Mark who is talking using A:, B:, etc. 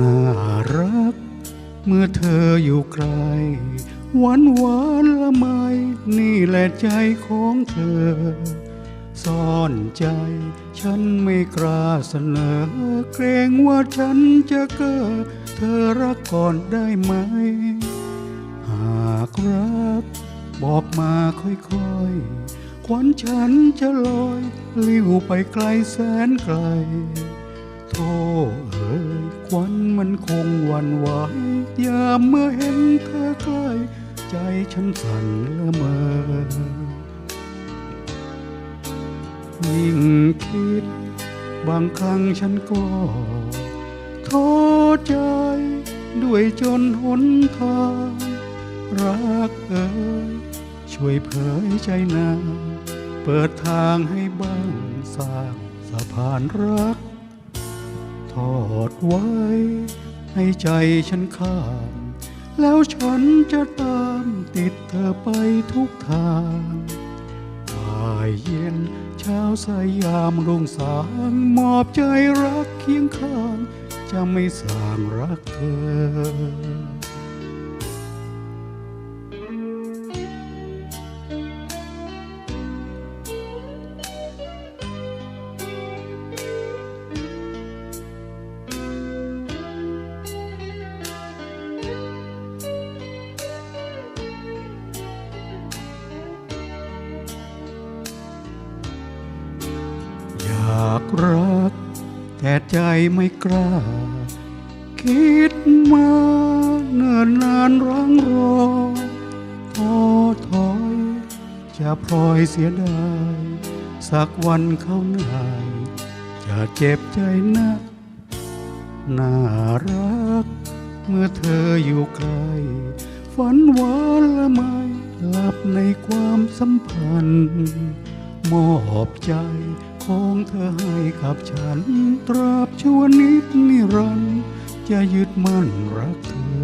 A: น่ารัก เมื่อเธออยู่ไกลหวานหวานละไม นี่แหละใจของเธอ ซ่อนใจฉันไม่กล้าเสนอ เกรงว่าฉันจะเก้อเธอรักก่อนได้ไหม หากรัก บอกมาค่อยๆควันฉันจะลอย ลิ้วไปไกลแสนไกลโธ่เอ๋ยค วันมันคงวันไหวยามเมื่อเห็นเธอใกล้ใจฉันสั่นละเมอยิ่งคิด บางครั้งฉันก็ท้อใจด้วยจนหนทางรักเอ๋ยช่วยเผยใจนางเปิดทางให้บ้างสร้างสะพานรัก ทอดไว้ ให้ใจฉันข้าม แล้วฉันจะตามติดเธอไปทุกทางบ่ายเย็นเช้าสายามรุ่งสางมอบใจรักเคียงข้าง จะไม่สางรักเธอากรัก แต่ใจไม่กล้า คิดมาเนิ่นนานรังรอท้อถอย จะพลอยเสียดาย สักวันเขาหน่ายจะเจ็บใจนัก น่ารัก เมื่อเธออยู่ไกลฝันหวานละไมหลับในความสัมพันธ์ มอบใจ ของเธอให้กับฉัน ตราบชั่วนิดนิรันดร์จะยึดมั่นรักเธอ